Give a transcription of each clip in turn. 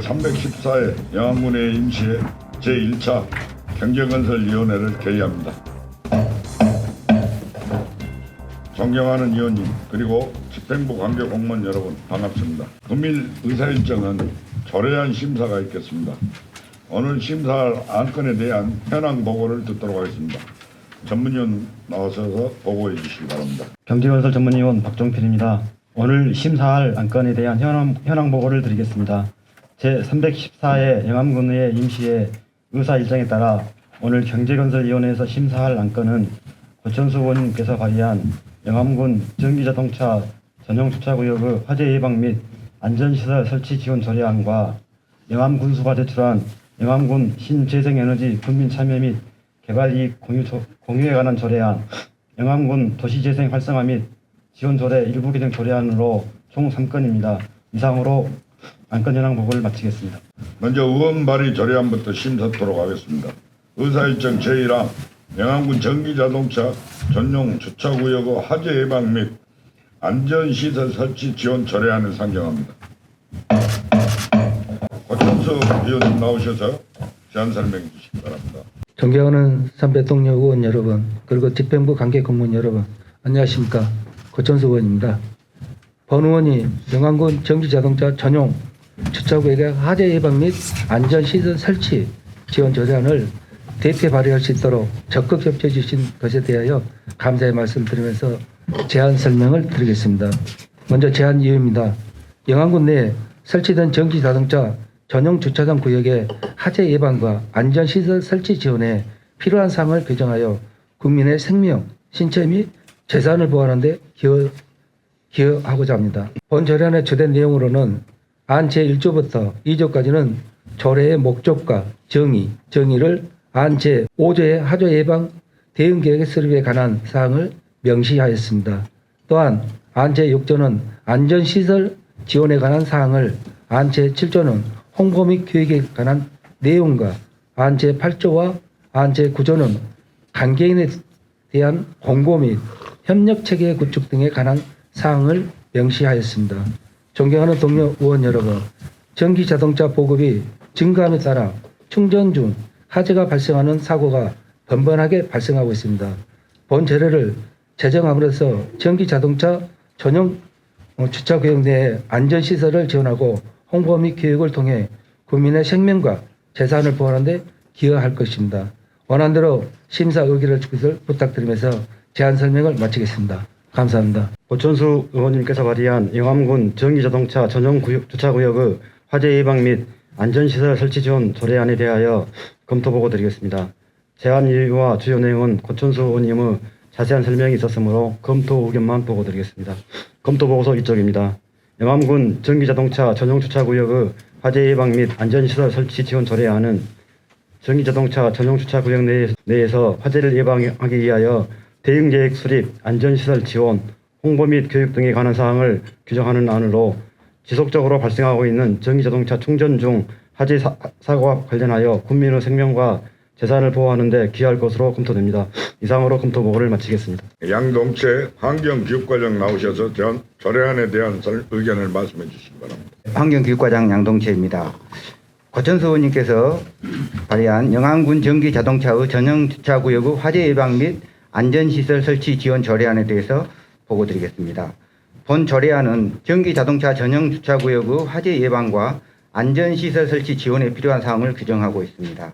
제314회 영암군의 임시회 제1차 경제건설위원회를 개의합니다. 존경하는 위원님 그리고 집행부 관계 공무원 여러분 반갑습니다. 금일 의사일정은 조례안 심사가 있겠습니다. 오늘 심사할 안건에 대한 현황 보고를 듣도록 하겠습니다. 전문위원 나오셔서 보고해 주시기 바랍니다. 경제건설 전문위원 박종필입니다. 오늘 심사할 안건에 대한 현황, 현황 보고를 드리겠습니다. 제314회 영암군의 임시회 의사 일정에 따라 오늘 경제건설위원회에서 심사할 안건은 고천수 의원님께서 발의한 영암군 전기자동차 전용 주차구역의 화재 예방 및 안전시설 설치 지원 조례안과 영암군수가 제출한 영암군 신재생에너지 군민 참여 및 개발 이익 공유, 조- 공유에 관한 조례안, 영암군 도시재생 활성화 및 지원 조례 일부 개정 조례안으로 총 3건입니다. 이상으로 안건 현황 보고를 마치겠습니다. 먼저 의원 발의 조례안부터 심사토록 하겠습니다. 의사일정 제1항 영암군 전기자동차 전용 주차구역의 화재 예방 및 안전시설 설치 지원 조례안을 상정합니다. 고천수 위원님 나오셔서 제안 설명해 주시기 바랍니다. 존경하는 선배 동료 의원 여러분, 그리고 집행부 관계 공무원 여러분, 안녕하십니까. 고천수 의원입니다. 본 의원이 영암군 전기자동차 전용 주차구역의 화재 예방 및 안전시설 설치 지원 조례안을 대표 발의할 수 있도록 적극 협조해 주신 것에 대하여 감사의 말씀 드리면서 제안 설명을 드리겠습니다. 먼저 제안 이유입니다. 영암군 내에 설치된 전기자동차 전용 주차장 구역의 화재 예방과 안전시설 설치 지원에 필요한 사항을 규정하여 국민의 생명, 신체 및 재산을 보호하는 데 기여, 기여하고자 합니다. 본 조례안의 주된 내용으로는 안 제1조부터 2조까지는 조례의 목적과 정의, 정의를 안 제5조의 화재 예방 대응 계획의 수립에 관한 사항을 명시하였습니다. 또한 안 제6조는 안전시설 지원에 관한 사항을 안 제7조는 홍보 및 교육에 관한 내용과 안 제8조와 안 제9조는 관계인에 대한 공고 및 협력 체계 구축 등에 관한 사항을 명시하였습니다. 존경하는 동료 의원 여러분, 전기 자동차 보급이 증가함에 따라 충전 중 화재가 발생하는 사고가 번번하게 발생하고 있습니다. 본 조례를 제정함으로써 전기 자동차 전용 어, 주차 구역 내에 안전 시설을 지원하고 홍보 및 교육을 통해 국민의 생명과 재산을 보호하는 데 기여할 것입니다. 원안대로 심사 의결을 주기를 부탁드리면서 제안 설명을 마치겠습니다. 감사합니다. 고천수 의원님께서 발의한 영암군 전기자동차 전용 구역, 주차구역의 화재 예방 및 안전시설 설치 지원 조례안에 대하여 검토 보고 드리겠습니다. 제안 이유와 주요 내용은 고천수 의원님의 자세한 설명이 있었으므로 검토 의견만 보고 드리겠습니다. 검토 보고서 이쪽입니다. 영암군 전기자동차 전용 주차구역의 화재 예방 및 안전시설 설치 지원 조례안은 전기자동차 전용 주차구역 내- 내에서 화재를 예방하기 위하여 대응계획 수립, 안전시설 지원, 홍보 및 교육 등에 관한 사항을 규정하는 안으로 지속적으로 발생하고 있는 전기자동차 충전 중 화재 사, 사고와 관련하여 국민의 생명과 재산을 보호하는 데 기여할 것으로 검토됩니다. 이상으로 검토 보고를 마치겠습니다. 양동채 환경교육과장 나오셔서 전 조례안에 대한 설- 의견을 말씀해 주시기 바랍니다. 환경교육과장 양동채입니다. 고천수 의원님께서 발의한 영암군 전기자동차의 전용 주차구역의 화재 예방 및 안전시설 설치 지원 조례안에 대해서 보고 드리겠습니다. 본 조례안은 전기자동차 전용 주차구역의 화재 예방과 안전시설 설치 지원에 필요한 사항을 규정하고 있습니다.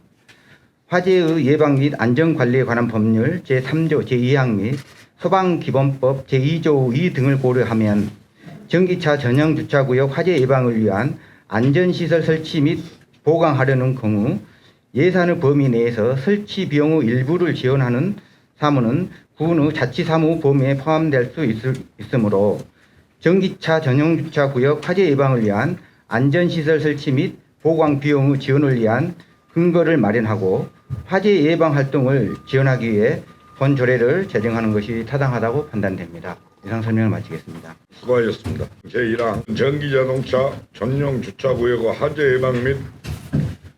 화재의 예방 및 안전관리에 관한 법률 제3조 제2항 및 소방기본법 제2조 2 등을 고려하면 전기차 전용 주차구역 화재 예방을 위한 안전시설 설치 및 보강하려는 경우 예산의 범위 내에서 설치 비용의 일부를 지원하는 사무는 군의 자치사무 범위에 포함될 수 있을, 있으므로 전기차 전용 주차 구역 화재 예방을 위한 안전시설 설치 및 보강 비용의 지원을 위한 근거를 마련하고 화재 예방 활동을 지원하기 위해 본 조례를 제정하는 것이 타당하다고 판단됩니다. 이상 설명을 마치겠습니다. 수고하셨습니다. 제1항 전기자동차 전용 주차구역의 화재 예방 및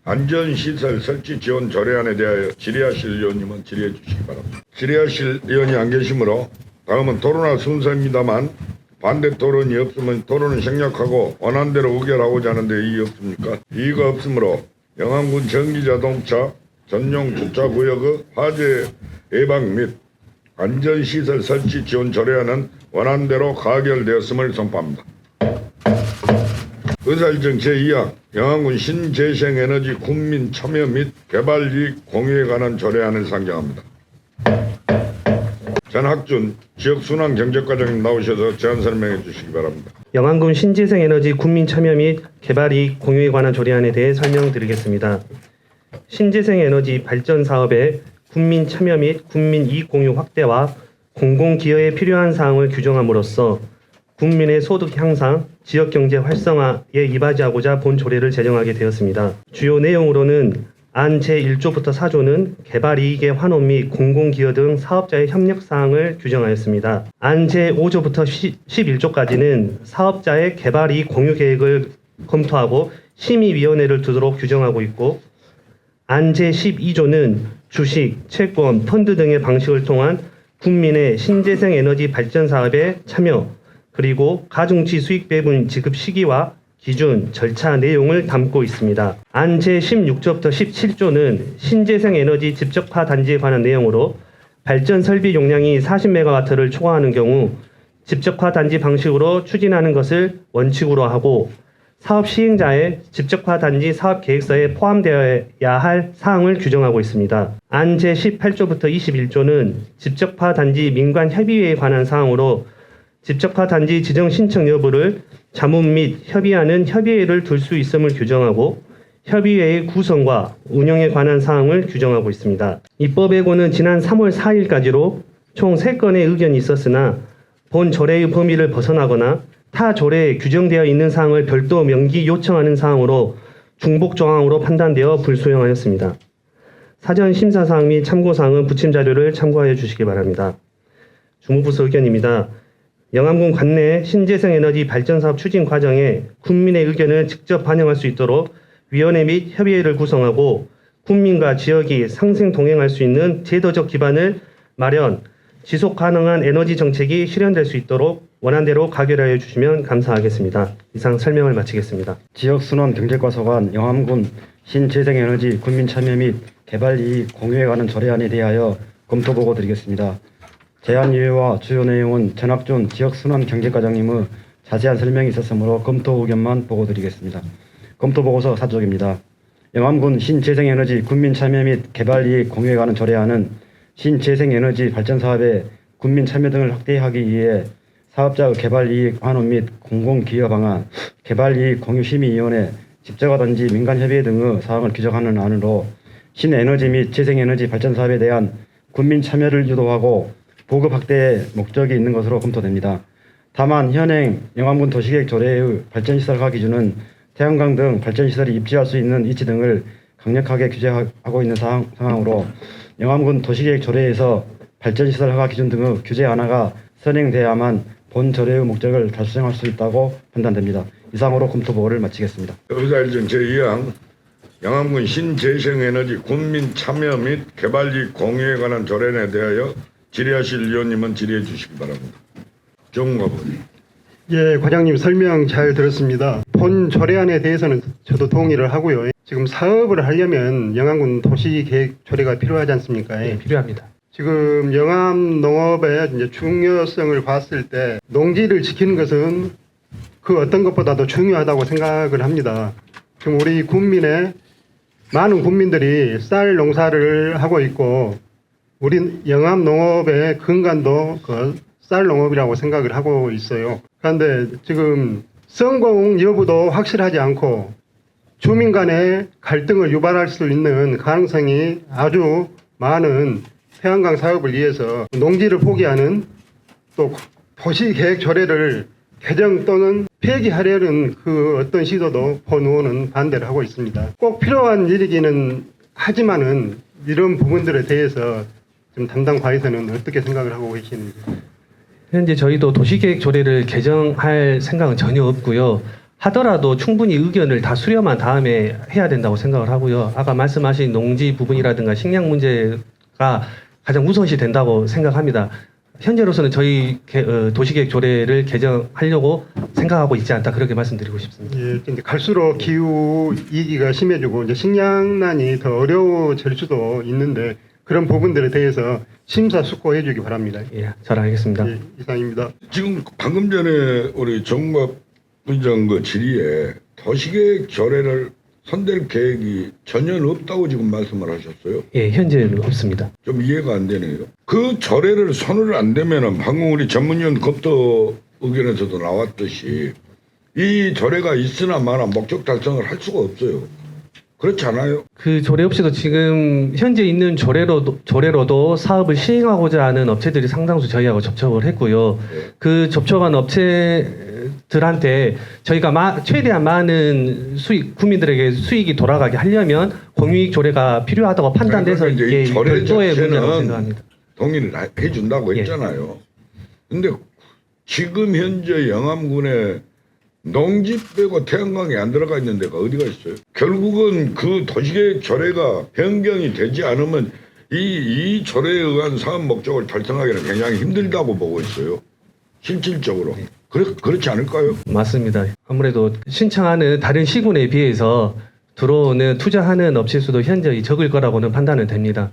안전시설 설치 지원 조례안에 대하여 질의하실 의원님은 질의해 주시기 바랍니다. 질의하실 의원이 안 계시므로 다음은 토론할 순서입니다만 반대 토론이 없으면 토론은 생략하고 원한대로 의결하고자 하는데 이의 없습니까? 이의가 없으므로 영암군 전기자동차 전용 주차구역의 화재 예방 및 안전시설 설치 지원 조례안은 원안대로 가결되었음을 선포합니다. 의사일정 제2항 영암군 신재생에너지 국민 참여 및 개발 이익 공유에 관한 조례안을 상정합니다. 전학준 지역순환 경제과장님 나오셔서 제안 설명해 주시기 바랍니다. 영암군 신재생에너지 국민 참여 및 개발 이익 공유에 관한 조례안에 대해 설명드리겠습니다. 신재생에너지 발전 사업의 국민 참여 및 국민 이익 공유 확대와 공공 기여에 필요한 사항을 규정함으로써 국민의 소득 향상, 지역 경제 활성화에 이바지하고자 본 조례를 제정하게 되었습니다. 주요 내용으로는 안 제1조부터 4조는 개발 이익의 환원 및 공공 기여 등 사업자의 협력 사항을 규정하였습니다. 안 제5조부터 11조까지는 사업자의 개발 이익 공유 계획을 검토하고 심의위원회를 두도록 규정하고 있고 안 제12조는 주식, 채권, 펀드 등의 방식을 통한 국민의 신재생 에너지 발전 사업에 참여 그리고 가중치 수익 배분 지급 시기와 기준, 절차 내용을 담고 있습니다. 안 제16조부터 17조는 신재생 에너지 집적화 단지에 관한 내용으로 발전 설비 용량이 40메가와트를 초과하는 경우 집적화 단지 방식으로 추진하는 것을 원칙으로 하고 사업 시행자의 집적화 단지 사업 계획서에 포함되어야 할 사항을 규정하고 있습니다. 안 제18조부터 21조는 집적화 단지 민관 협의회에 관한 사항으로 집적화 단지 지정 신청 여부를 자문 및 협의하는 협의회를 둘 수 있음을 규정하고 협의회의 구성과 운영에 관한 사항을 규정하고 있습니다. 입법예고는 지난 3월 4일까지로 총 3건의 의견이 있었으나 본 조례의 범위를 벗어나거나 타 조례에 규정되어 있는 사항을 별도 명기 요청하는 사항으로 중복 조항으로 판단되어 불수용하였습니다. 사전 심사 사항 및 참고 사항은 부침 자료를 참고하여 주시기 바랍니다. 주무부서 의견입니다. 영암군 관내 신재생 에너지 발전 사업 추진 과정에 국민의 의견을 직접 반영할 수 있도록 위원회 및 협의회를 구성하고 국민과 지역이 상생 동행할 수 있는 제도적 기반을 마련, 지속 가능한 에너지 정책이 실현될 수 있도록 원안대로 가결하여 주시면 감사하겠습니다. 이상 설명을 마치겠습니다. 지역순환 경제과 소관 영암군 신재생에너지 국민 참여 및 개발 이익 공유에 관한 조례안에 대하여 검토 보고 드리겠습니다. 제안 이유와 주요 내용은 전학준 지역순환 경제과장님의 자세한 설명이 있었으므로 검토 의견만 보고 드리겠습니다. 검토 보고서 사족입니다. 영암군 신재생에너지 국민 참여 및 개발 이익 공유에 관한 조례안은 신재생에너지 발전 사업의 국민 참여 등을 확대하기 위해 사업자의 개발 이익 환원 및 공공 기여 방안, 개발 이익 공유 심의위원회, 집적화단지 민간협의회 등의 사항을 규정하는 안으로 신에너지 및 재생에너지 발전 사업에 대한 국민 참여를 유도하고 보급 확대의 목적이 있는 것으로 검토됩니다. 다만 현행 영암군 도시계획 조례의 발전시설 허가 기준은 태양광 등 발전시설이 입지할 수 있는 위치 등을 강력하게 규제하고 있는 상황, 상황으로 영암군 도시계획 조례에서 발전시설 허가 기준 등의 규제 하나가 선행돼야만 본 조례의 목적을 달성할 수 있다고 판단됩니다. 이상으로 검토 보고를 마치겠습니다. 의사일정 제2항 영암군 신재생에너지 국민 참여 및 개발 이익 공유에 관한 조례에 대하여 질의하실 위원님은 질의해 주시기 바랍니다. 정과부님. 예, 과장님 설명 잘 들었습니다. 본 조례안에 대해서는 저도 동의를 하고요. 지금 사업을 하려면 영암군 도시계획 조례가 필요하지 않습니까? 네, 필요합니다. 지금 영암 농업의 이제 중요성을 봤을 때 농지를 지키는 것은 그 어떤 것보다도 중요하다고 생각을 합니다. 지금 우리 국민의 많은 국민들이 쌀 농사를 하고 있고 우리 영암 농업의 근간도 그 쌀 농업이라고 생각을 하고 있어요. 그런데 지금 성공 여부도 확실하지 않고 주민 간의 갈등을 유발할 수 있는 가능성이 아주 많은 태양광 사업을 위해서 농지를 포기하는 또 도시계획 조례를 개정 또는 폐기하려는 그 어떤 시도도 본 의원은 반대를 하고 있습니다. 꼭 필요한 일이기는 하지만은 이런 부분들에 대해서 좀 담당 과에서는 어떻게 생각을 하고 계시는지. 현재 저희도 도시계획 조례를 개정할 생각은 전혀 없고요. 하더라도 충분히 의견을 다 수렴한 다음에 해야 된다고 생각을 하고요. 아까 말씀하신 농지 부분이라든가 식량 문제가 가장 우선시 된다고 생각합니다. 현재로서는 저희 개- 어, 도시계획 조례를 개정하려고 생각하고 있지 않다 그렇게 말씀드리고 싶습니다. 예, 이제 갈수록 기후 위기가 심해지고 이제 식량난이 더 어려워질 수도 있는데 그런 부분들에 대해서 심사숙고해 주기 바랍니다. 예, 잘 알겠습니다. 예, 이상입니다. 지금 방금 전에 우리 정법 의장 그 질의에 도시계획 조례를 손댈 계획이 전혀 없다고 지금 말씀을 하셨어요. 예, 현재는 없습니다. 좀 이해가 안 되네요. 그 조례를 손을 안 대면은 방금 우리 전문위원 검토 의견에서도 나왔듯이 이 조례가 있으나 마나 목적 달성을 할 수가 없어요. 그렇지 않아요? 그 조례 없이도 지금 현재 있는 조례로도 조례로도 사업을 시행하고자 하는 업체들이 상당수 저희하고 접촉을 했고요. 그 접촉한 업체들한테 저희가 마- 최대한 많은 수익 국민들에게 수익이 돌아가게 하려면 공유이익 조례가 필요하다고 판단돼서 그러니까 이제 이 이게 조례 별도의 문제라고 생각합니다. 동의를 하- 해준다고 예. 했잖아요. 근데 지금 현재 영암군에 농지 빼고 태양광이 안 들어가 있는 데가 어디가 있어요? 결국은 그 도시계획 조례가 변경이 되지 않으면 이, 이 조례에 의한 사업 목적을 달성하기는 굉장히 힘들다고 보고 있어요. 실질적으로. 그렇, 그렇지 않을까요? 맞습니다. 아무래도 신청하는 다른 시군에 비해서 들어오는 투자하는 업체 수도 현저히 적을 거라고는 판단은 됩니다.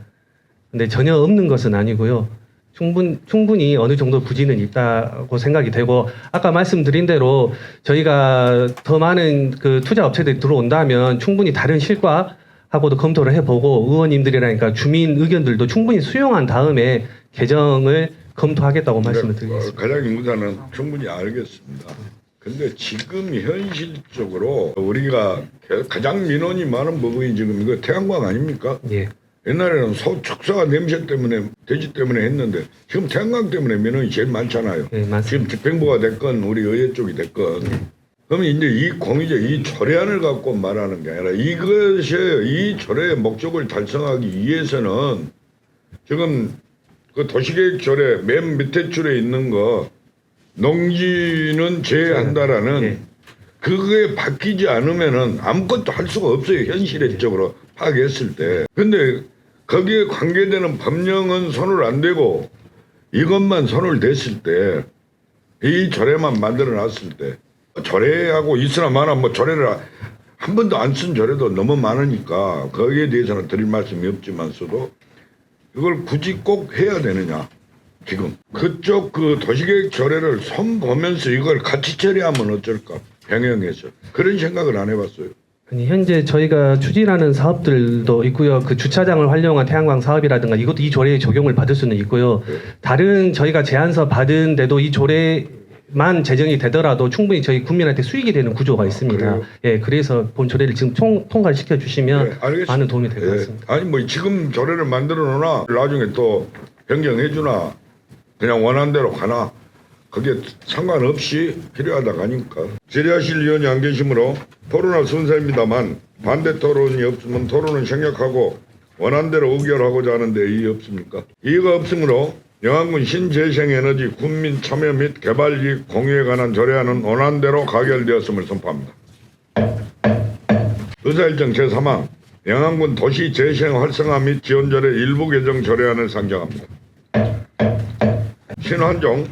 근데 전혀 없는 것은 아니고요. 충분, 충분히 어느 정도 부지는 있다고 생각이 되고 아까 말씀드린 대로 저희가 더 많은 그 투자 업체들이 들어온다면 충분히 다른 실과 하고도 검토를 해보고 의원님들이라니까 주민 의견들도 충분히 수용한 다음에 개정을 검토하겠다고 말씀을 드리겠습니다. 가장 인구사는 충분히 알겠습니다. 근데 지금 현실적으로 우리가 가장 민원이 많은 부분이 지금 이거 태양광 아닙니까? 예. 옛날에는 소 축사 냄새 때문에 돼지 때문에 했는데 지금 태양광 때문에 민원이 제일 많잖아요. 예, 맞습니다. 지금 집행부가 됐건 우리 의회 쪽이 됐건 그러면 이제 이 공의제 이 조례안을 갖고 말하는 게 아니라 이것이 이 조례의 목적을 달성하기 위해서는 지금 그 도시계획 조례 맨 밑에 줄에 있는 거 농지는 제외한다라는 예. 그게 바뀌지 않으면은 아무것도 할 수가 없어요 현실적으로 파악했을 때. 근데 거기에 관계되는 법령은 손을 안 대고 이것만 손을 댔을 때 이 조례만 만들어 놨을 때 조례하고 있으나 마나 뭐 조례를 한 번도 안 쓴 조례도 너무 많으니까 거기에 대해서는 드릴 말씀이 없지만서도 이걸 굳이 꼭 해야 되느냐 지금 그쪽 그 도시계획 조례를 손 보면서 이걸 같이 처리하면 어쩔까 병행해서 그런 생각을 안 해봤어요. 현재 저희가 추진하는 사업들도 있고요. 그 주차장을 활용한 태양광 사업이라든가 이것도 이 조례에 적용을 받을 수는 있고요. 다른 저희가 제안서 받은 데도 이 조례만 제정이 되더라도 충분히 저희 국민한테 수익이 되는 구조가 있습니다. 그래요? 예, 그래서 본 조례를 지금 총, 통과를 시켜 주시면 네, 알겠습니다. 많은 도움이 될 것 예. 같습니다. 아니 뭐 지금 조례를 만들어 놓나 나중에 또 변경해 주나 그냥 원하는 대로 가나 그게 상관없이 필요하다 가니까 질의하실 위원이 안 계시므로 토론할 순서입니다만 반대 토론이 없으면 토론은 생략하고 원하는 대로 의결하고자 하는데 이의 없습니까? 이의가 없으므로 영암군 신재생에너지 군민 참여 및 개발 이익 공유에 관한 조례안은 원하는 대로 가결되었음을 선포합니다. 의사일정 제3항 영암군 도시 재생 활성화 및 지원조례 일부 개정 조례안을 상정합니다. 신환종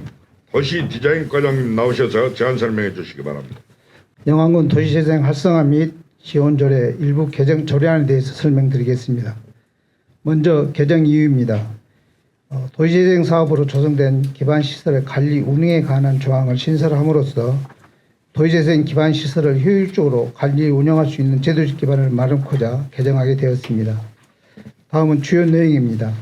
도시 디자인 과장님 나오셔서 제안 설명해 주시기 바랍니다. 영암군 도시재생 활성화 및 지원조례 일부 개정 조례안에 대해서 설명드리겠습니다. 먼저 개정 이유입니다. 어, 도시재생 사업으로 조성된 기반시설의 관리 운영에 관한 조항을 신설함으로써 도시재생 기반시설을 효율적으로 관리 운영할 수 있는 제도적 기반을 마련하고자 개정하게 되었습니다. 다음은 주요 내용입니다.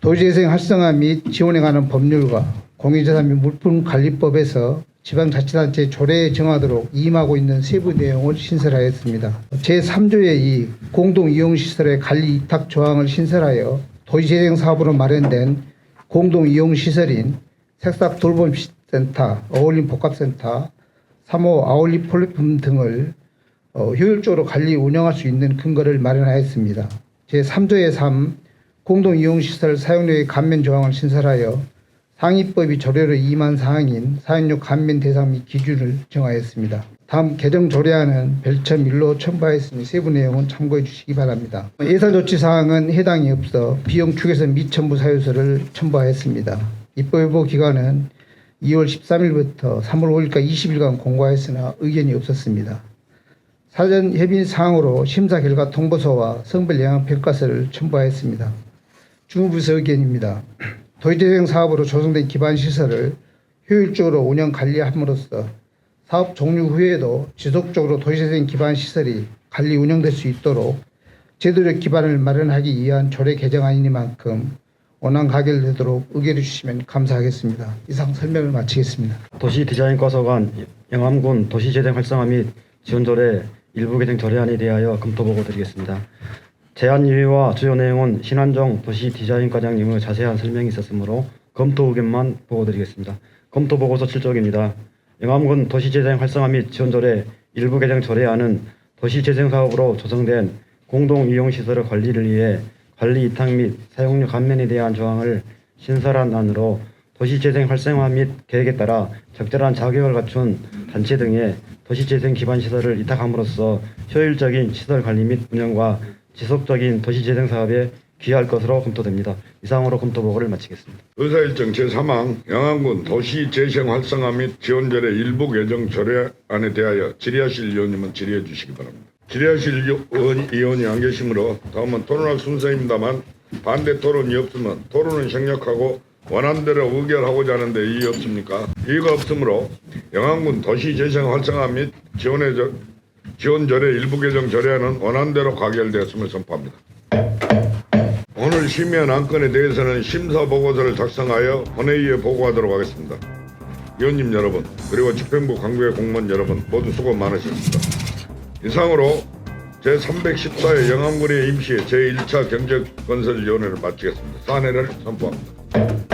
도시재생 활성화 및 지원에 관한 법률과 공유재산 및 물품관리법에서 지방자치단체 조례에 정하도록 임하고 있는 세부 내용을 신설하였습니다. 제3조의 2 공동이용시설의 관리 위탁 조항을 신설하여 도시재생 사업으로 마련된 공동이용시설인 색싹 돌봄센터, 어울림 복합센터, 3호 아울리 플랫폼 등을 어, 효율적으로 관리 운영할 수 있는 근거를 마련하였습니다. 제3조의 3 공동이용시설 사용료의 감면 조항을 신설하여 상위법이 조례로 임한 사항인 사용료 감면 대상 및 기준을 정하였습니다. 다음 개정 조례안은 별첨 1로 첨부하였으니 세부 내용은 참고해 주시기 바랍니다. 예산 조치 사항은 해당이 없어 비용 추계선 미첨부 사유서를 첨부하였습니다. 입법여부 기간은 2월 13일부터 3월 5일까지 20일간 공고하였으나 의견이 없었습니다. 사전 협의 사항으로 심사 결과 통보서와 성별 영향 평가서를 첨부하였습니다. 중부서 의견입니다. 도시재생 사업으로 조성된 기반 시설을 효율적으로 운영 관리함으로써 사업 종료 후에도 지속적으로 도시재생 기반 시설이 관리 운영될 수 있도록 제도적 기반을 마련하기 위한 조례 개정안이니만큼 원안 가결되도록 의결해 주시면 감사하겠습니다. 이상 설명을 마치겠습니다. 도시 디자인 과서관 영암군 도시재생 활성화 및 지원조례 일부 개정 조례안에 대하여 검토 보고 드리겠습니다. 제안 이유와 주요 내용은 신한정 도시 디자인 과장님의 자세한 설명이 있었으므로 검토 의견만 보고 드리겠습니다. 검토 보고서 7쪽입니다. 영암군 도시재생 활성화 및 지원조례 일부 개정 조례안은 도시재생 사업으로 조성된 공동 이용 시설의 관리를 위해 관리 이탁 및 사용료 감면에 대한 조항을 신설한 안으로 도시재생 활성화 및 계획에 따라 적절한 자격을 갖춘 단체 등의 도시재생 기반 시설을 이탁함으로써 효율적인 시설 관리 및 운영과 지속적인 도시재생 사업에 기여할 것으로 검토됩니다. 이상으로 검토 보고를 마치겠습니다. 의사일정 제3항 영암군 도시재생 활성화 및 지원절의 일부 개정 조례안에 대하여 질의하실 의원님은 질의해 주시기 바랍니다. 질의하실 의원, 의원이 안 계시므로 다음은 토론할 순서입니다만 반대 토론이 없으면 토론은 생략하고 원안대로 의결하고자 하는데 이의 없습니까? 이의가 없으므로 영암군 도시재생 활성화 및 지원의 저, 지원절의 일부 개정 조례안은 원안대로 가결되었음을 선포합니다. 오늘 심의한 안건에 대해서는 심사 보고서를 작성하여 본회의에 보고하도록 하겠습니다. 위원님 여러분 그리고 집행부 관계 공무원 여러분 모두 수고 많으셨습니다. 이상으로 제314회 영암군의 임시 제1차 경제건설위원회를 마치겠습니다. 사내를 선포합니다.